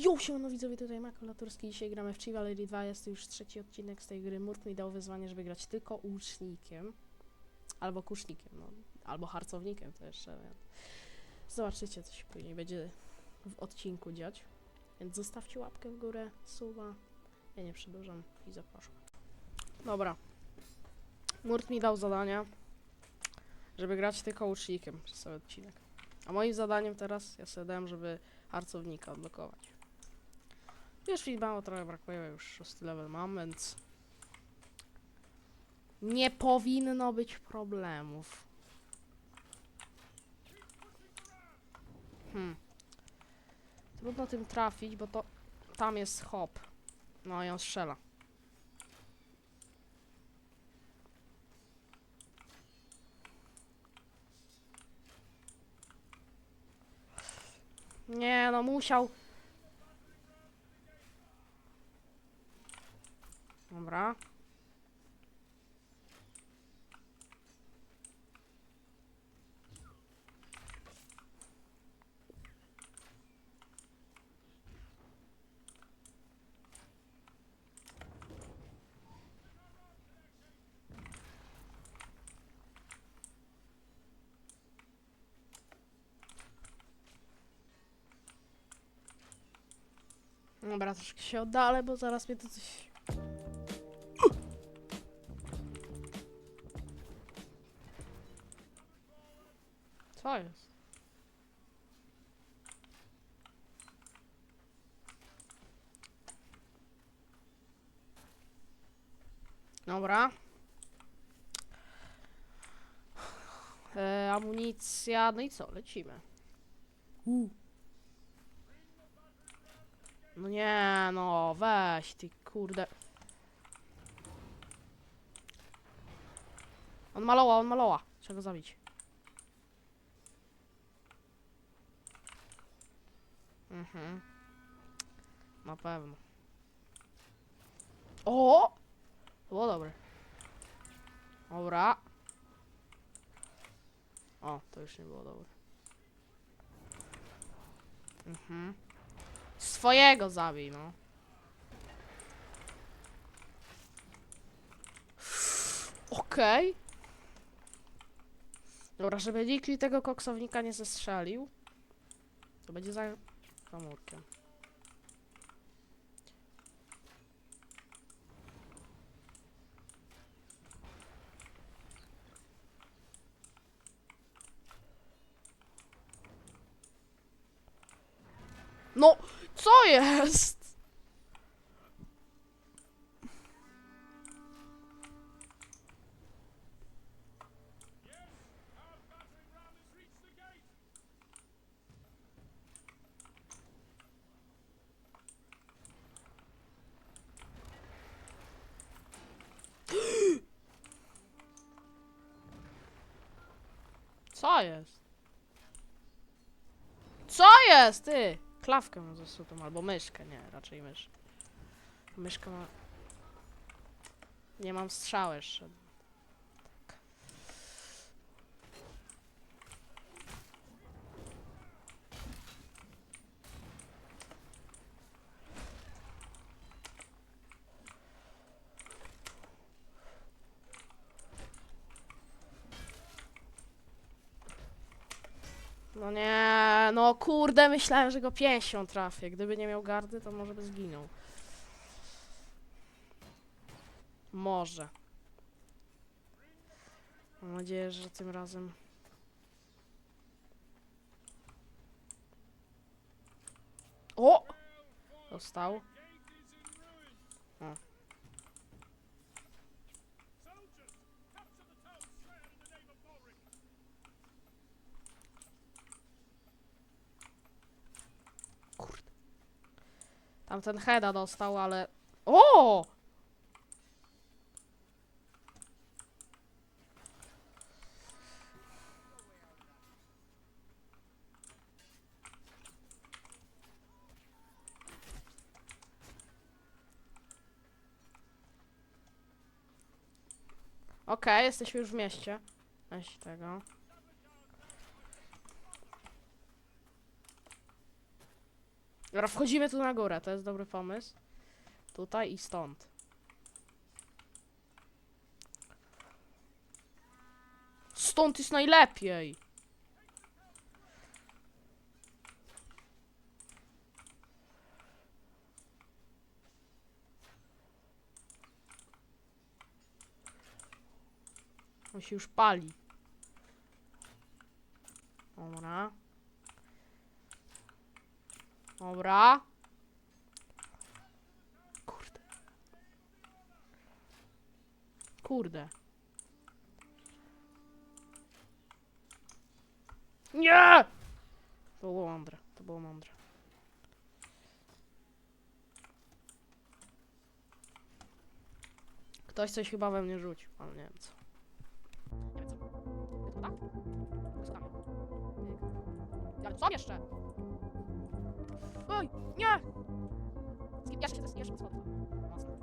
Jo, siemano widzowie, tutaj Makulaturski. Dzisiaj gramy w Chivalry 2. Jest to już trzeci odcinek z tej gry. Murt mi dał wyzwanie, żeby grać tylko łucznikiem. Albo kusznikiem, no. Albo harcownikiem to jeszcze. Zobaczycie, co się później będzie w odcinku dziać. Więc zostawcie łapkę w górę, suba. Ja nie przedłużam i zapraszam. Dobra. Murt mi dał zadanie, żeby grać tylko łucznikiem przez cały odcinek. A moim zadaniem teraz, ja sobie dałem, żeby harcownika odblokować. Mi mało trochę brakuje, już szósty level mam, więc nie powinno być problemów. Hmm. Trudno tym trafić, bo to tam jest hop. No i on strzela. Nie, no musiał. Dobra. Dobra, troszkę się oddalę, bo zaraz mnie to coś... Co jest? Dobra. E, amunicja, no i co, lecimy. Uh. No nie, no weź ty kurde. On maloła, on maloła. Trzeba go zabić. Mhm. Na pewno. O! To było dobre. Dobra. O, to już nie było dobre. Mhm. Swojego zabij, no. Okej. Dobra, żeby nikt tego koksownika nie zestrzelił, to będzie za murkiem. No, co jest? Co jest? Co jest, ty? Klawkę mam zasutą, albo myszkę, nie, raczej mysz. Myszka ma... Nie mam strzał jeszcze. Tak. No nie, no kurde, myślałem, że go pięścią trafię. Gdyby nie miał gardy, to może by zginął. Może. Mam nadzieję, że tym razem. O! Dostał. Tamten heada dostał, ale... O! Okej, jesteśmy już w mieście. Weź tego. Dobra, wchodzimy tu na górę, to jest dobry pomysł. Tutaj i stąd. Stąd jest najlepiej. On się już pali. Dobra. Dobra. Kurde. Kurde. Nie! To było mądre, to było mądre. Ktoś coś chyba we mnie rzucił, ale nie wiem co. Nie wiem co. Tylko tak? Pyk. Ale co jeszcze? Oj, nie! Zgi- Jeszcze się jeszcze schodów. Mocno.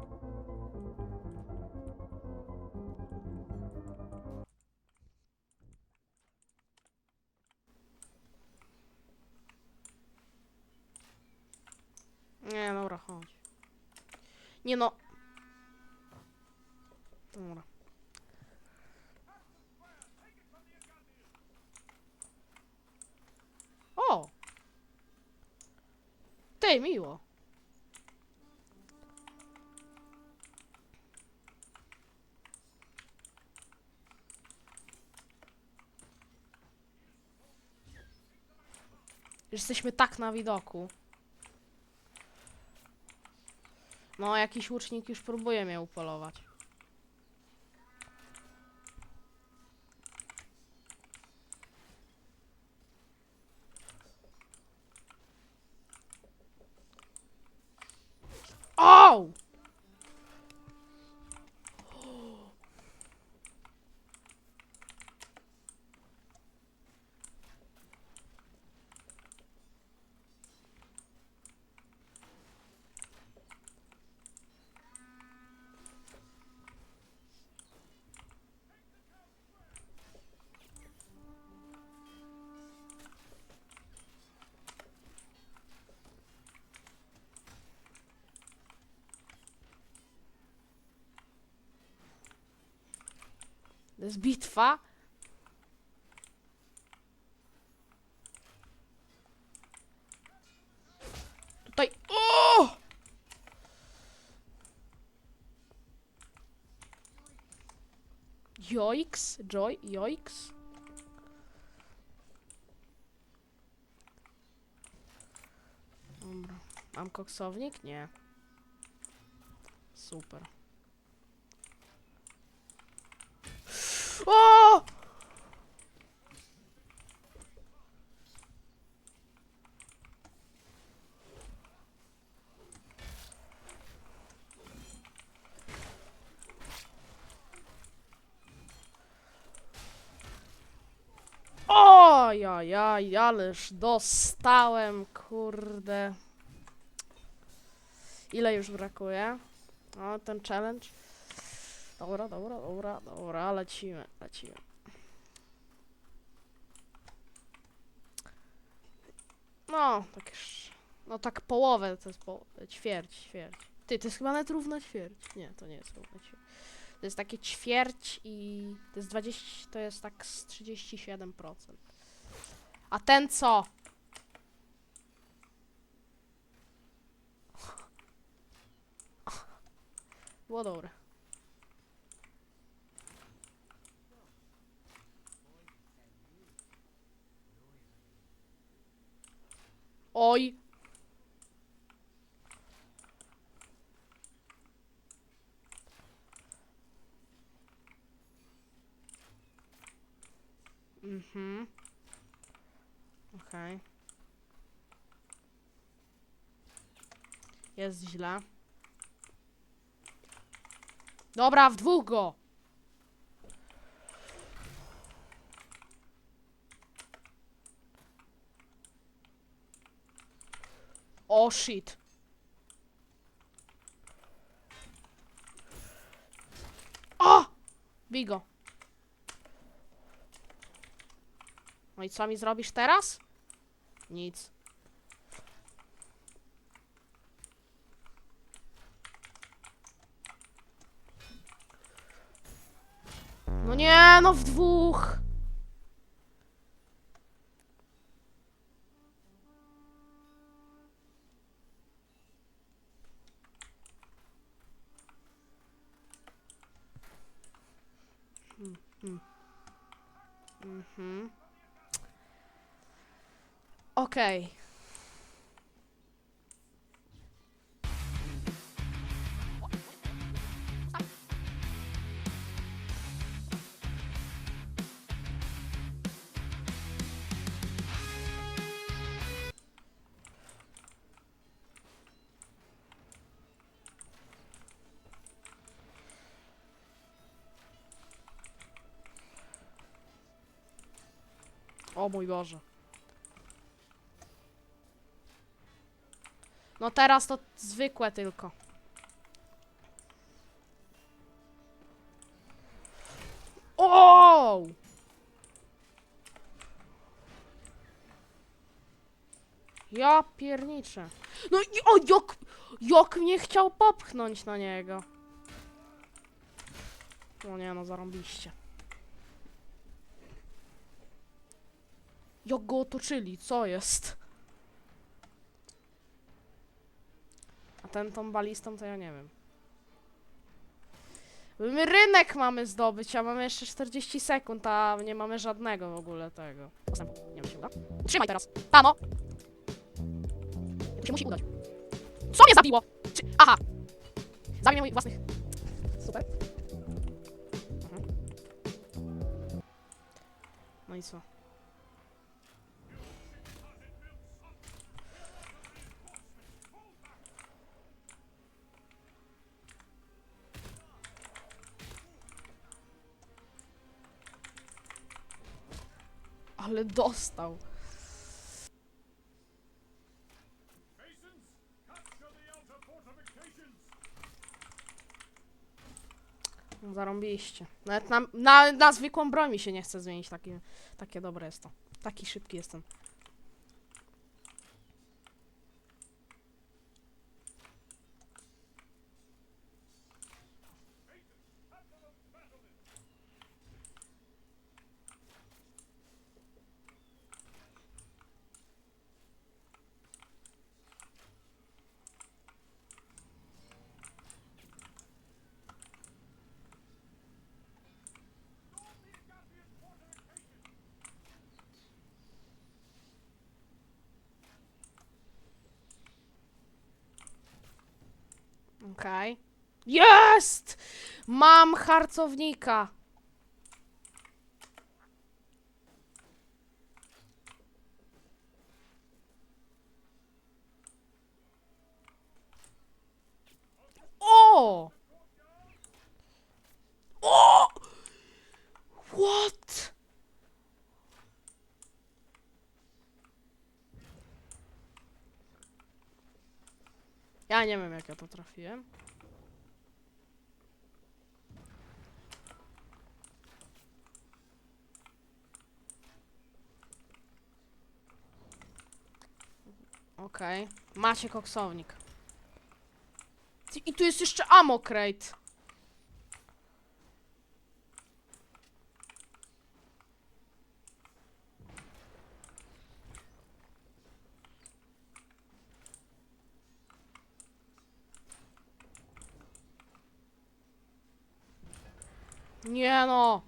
Nie, dobra, chodź. Nie no. Dobra. O! Ty, miło. Jesteśmy tak na widoku. No, jakiś łucznik już próbuje mnie upolować. To jest bitwa. Tutaj. O! Joiks, Joy, Joiks. Dobra. Mam koksownik? Nie. Super. O! Ojajaj, ależ dostałem, kurde. Ile już brakuje? O, ten challenge. Dobra, dobra, dobra, dobra, lecimy, lecimy. No, tak już, no tak połowę, to jest po, ćwierć, ćwierć. Ty, to jest chyba nawet równa ćwierć. Nie, to nie jest równa ćwierć. To jest takie ćwierć i to jest 20, to jest tak z 37%. A ten co? Było dobre. Oj. Mhm. Okej. Jest źle. Dobra, w dwóch go! O shit. O! Bigo. No i co mi zrobisz teraz? Nic. No nie, no w dwóch. Mhm. Okej. O mój Boże. No teraz to zwykłe tylko. O! Ja pierniczę. No i o, jak, jak mnie chciał popchnąć na niego. O nie no, zarąbiście. Jak go otoczyli, co jest? A ten tą balistą to ja nie wiem. My rynek mamy zdobyć, a mamy jeszcze 40 sekund, a nie mamy żadnego w ogóle tego. Nie wiem, się uda. Trzymaj teraz. Tamo! To się musi udać. Co mnie zabiło? Czy... Aha! Zabił mój własnych. Super. Mhm. No i co? Ale dostał. No, Zarąbiście. Nawet na, na, na zwykłą broń mi się nie chce zmienić. Takie, takie dobre jest to. Taki szybki jestem. Okej. Jest! Mam harcownika. O! Ja nie wiem jak ja to trafiłem. Okej. Macie koksownik. I tu jest jeszcze ammo crate. Nie no.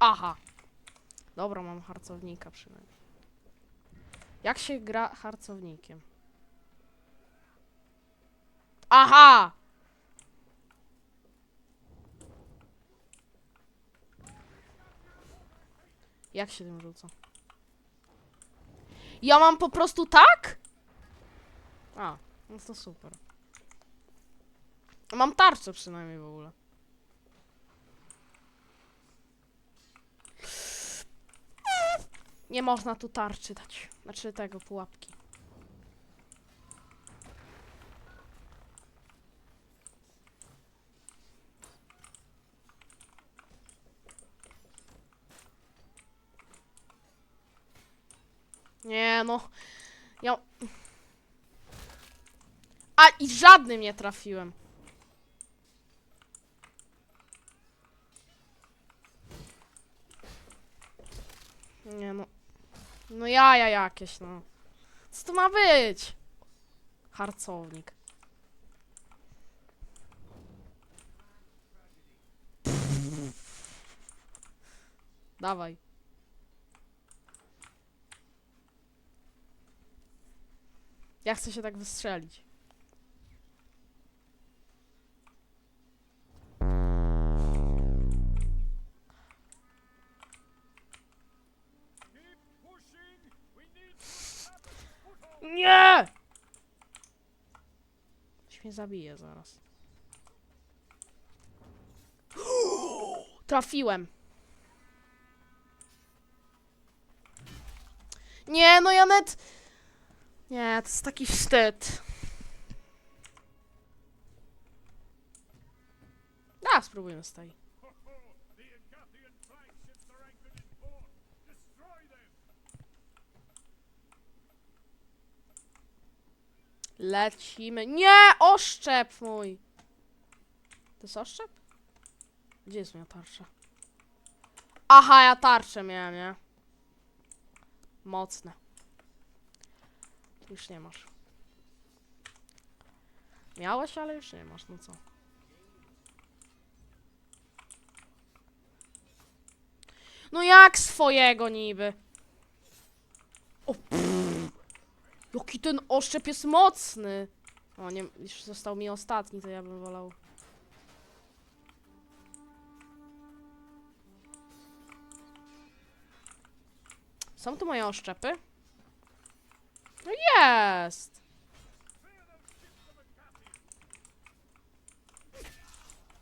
Aha. Dobra, mam harcownika przynajmniej. Jak się gra harcownikiem? Aha! Jak się tym rzuca? Ja mam po prostu tak? A, no to super. Mam tarczę przynajmniej w ogóle. Nie można tu tarczy dać. Znaczy tego, pułapki. Nie no. Ja... A i żadnym nie trafiłem. Nie no. No jaja jakieś, no. Co to ma być? Harcownik. Dawaj. Ja chcę się tak wystrzelić. Nie! Ktoś mnie zabije zaraz. Trafiłem. Nie, no Janet... Nie, to jest taki wstyd. A, spróbujmy z Lecimy. Nie! Oszczep mój! To jest oszczep? Gdzie jest moja tarcza? Aha, ja tarczę miałem, nie? Mocne. Już nie masz. Miałeś, ale już nie masz, no co? No jak swojego niby? O. Jaki ten oszczep jest mocny! O, nie, już został mi ostatni, to ja bym wolał. Są tu moje oszczepy? No jest!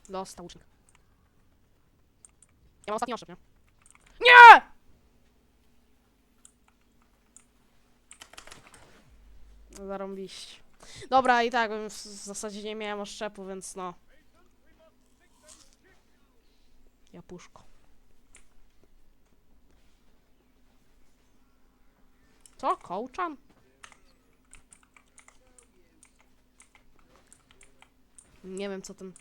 Dostał łucznik. Ja mam ostatni oszczep, nie? Nie! Zarąbiście. Dobra, i tak bym w zasadzie nie miałem oszczepu, więc no. Ja puszko. Co? Kołczan? Nie wiem co ten...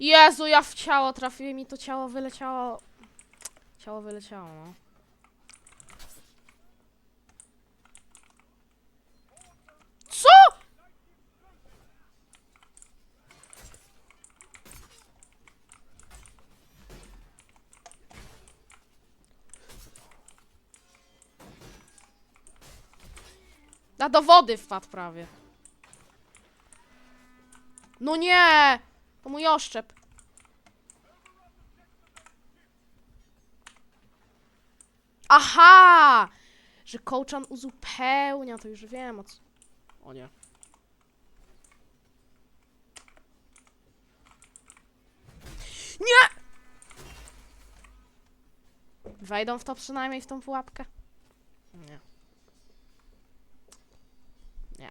Jezu, ja w ciało trafiłem i to ciało wyleciało... Ciało wyleciało, no. Co? Do wody wpadł prawie. No nie! To mój oszczep. Aha! Że kołczan uzupełnia, to już wiem o co... O nie. Nie! Wejdą w to przynajmniej w tą pułapkę? Nie. Nie.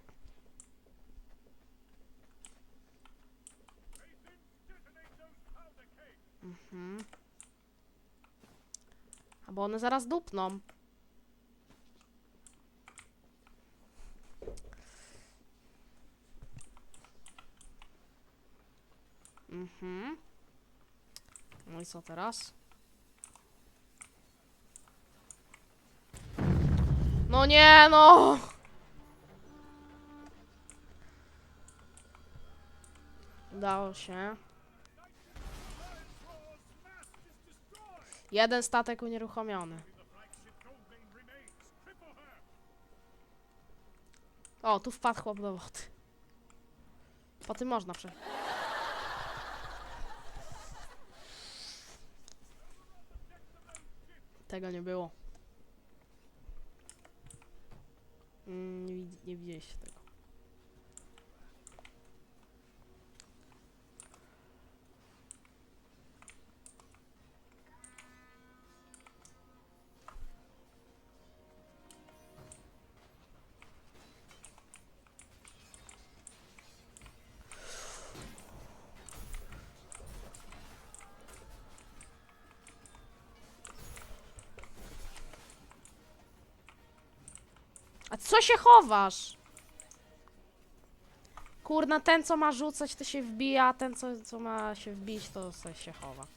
Mhm. A bo one zaraz dupną. Mhm. No i co teraz? No nie, no! Udało się. Jeden statek unieruchomiony. O, tu wpadł chłop do wody. Po tym można prze... Tego nie było. Mm, nie, nie widzieliście tego. Co się chowasz? Kurna, ten co ma rzucać to się wbija, a ten co, co ma się wbić to sobie się chowa.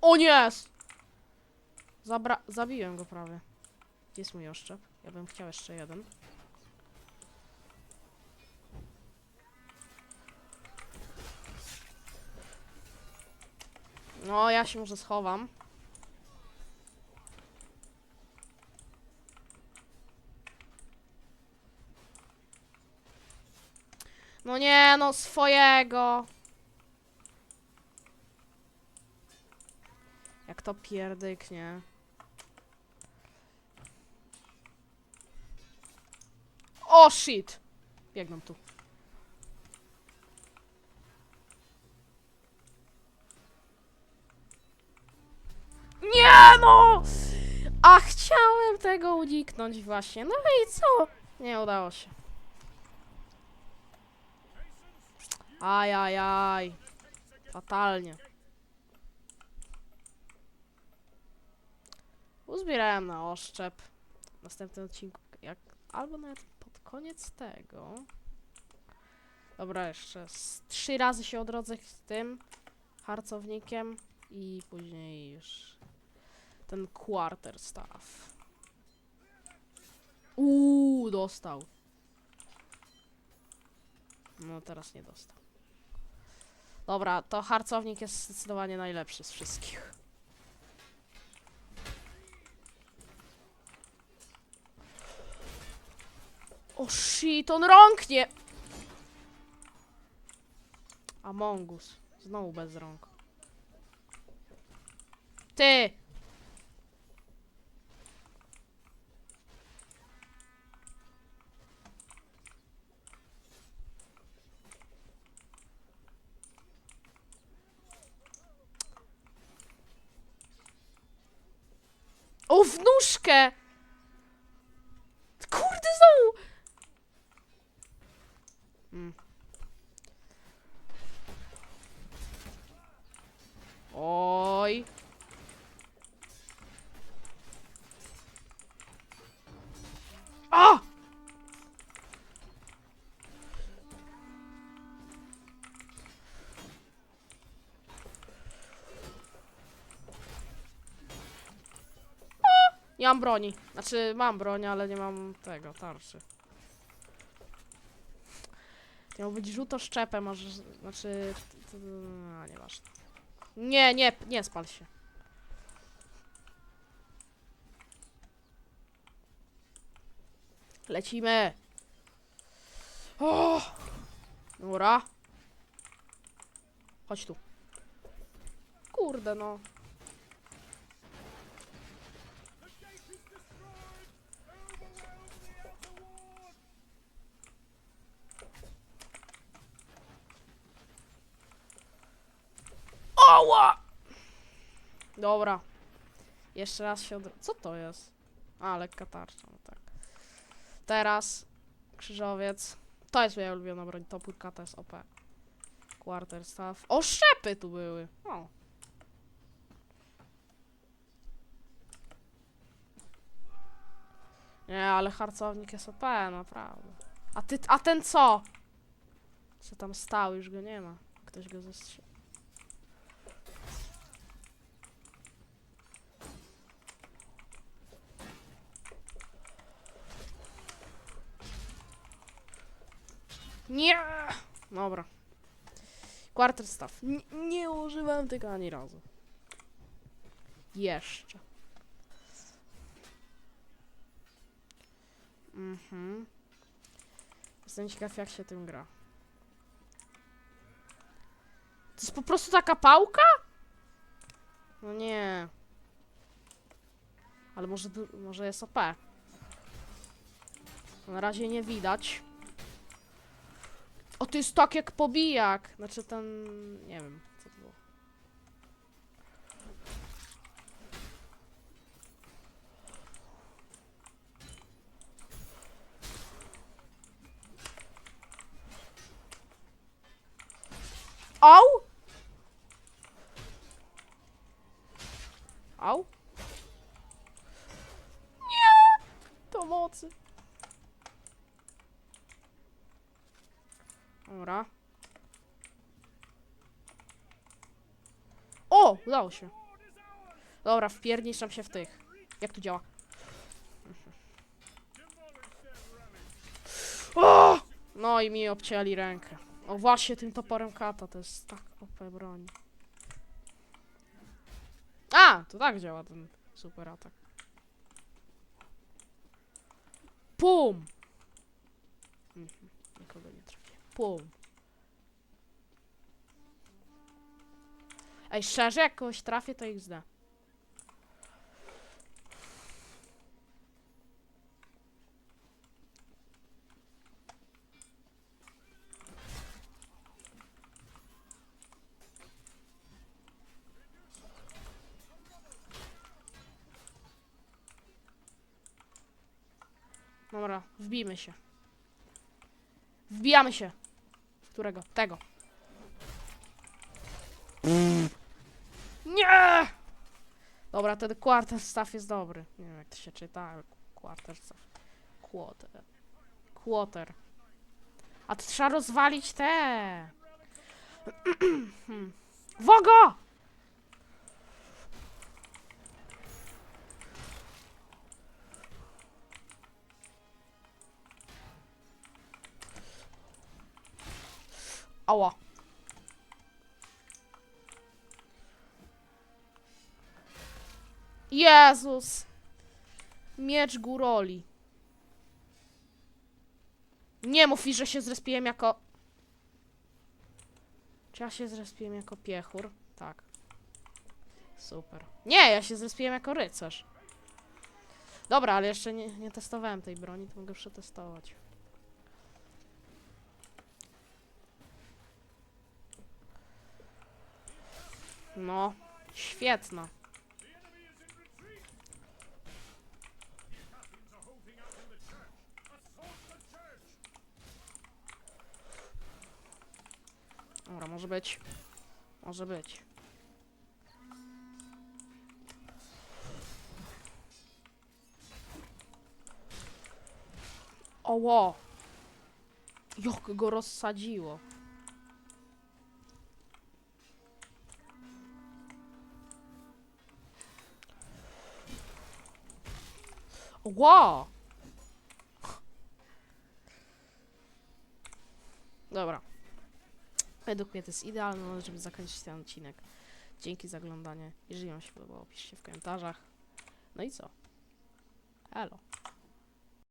O nie! Zabra zabiłem go prawie. Jest mój oszczep? Ja bym chciał jeszcze jeden. No, ja się może schowam. No nie, no swojego. Jak to pierdyknie. O shit! Biegną tu. No! A chciałem tego uniknąć właśnie. No i co? Nie udało się. Ajajaj. Fatalnie. Uzbierałem na oszczep. W następnym odcinku, jak albo nawet pod koniec tego. Dobra, jeszcze z trzy razy się odrodzę z tym harcownikiem i później już ten quarter staff. Uuu, dostał. No teraz nie dostał. Dobra, to harcownik jest zdecydowanie najlepszy z wszystkich. O shit, on rąknie! Amongus. Znowu bez rąk. Ty! O, Nie mam broni. Znaczy, mam broń, ale nie mam tego, tarczy. Miał być rzuto szczepem, może, znaczy, a nieważne. Nie, nie, nie spal się. Lecimy. O! Dobra. Chodź tu. Kurde, no. Oła! Dobra. Jeszcze raz się od... Co to jest? A, lekka tarcza, no tak. Teraz krzyżowiec. To jest moja ulubiona broń. Topórka to jest OP. Quarter staff. O, szczepy tu były. O. Nie, ale harcownik jest OP, naprawdę. A ty, a ten co? Co tam stał? Już go nie ma. Ktoś go zestrzelił. Nie! Dobra. Quarter staff. N nie używałem tego ani razu. Jeszcze. Mhm. Jestem ciekaw jak się tym gra. To jest po prostu taka pałka? No nie. Ale może, może jest OP. Na razie nie widać. O, to jest tak jak pobijak. Znaczy ten... nie wiem, co to było. Au! Au? Nie! To mocy. Dobra. O! Udało się. Dobra, wpierniczam się w tych. Jak tu działa? O! No i mi obcięli rękę. O właśnie tym toporem kata, to jest tak OP broń. A, to tak działa ten super atak. Pum! Mhm, nikogo nie trafię. Pum. Ej, szczerze, jak kogoś trafię, to XD. Dobra, wbijmy się. Wbijamy się. Którego? Tego. Nie! Dobra, ten quarter staff jest dobry. Nie wiem jak to się czyta, ale quarter staff. Quarter. Quarter. A to trzeba rozwalić te. Wogo! Ała. Jezus. Miecz góroli. Nie mów mi, że się zrespiłem jako... Czy ja się zrespiłem jako piechur? Tak. Super. Nie, ja się zrespiłem jako rycerz. Dobra, ale jeszcze nie, nie testowałem tej broni, to mogę przetestować. No, świetna. Dobra, może być. Może być. Oło! Jak go rozsadziło. Ło! Dobra. Według to jest idealny moment, żeby zakończyć ten odcinek. Dzięki za oglądanie. Jeżeli wam się podobało, piszcie w komentarzach. No i co? Elo.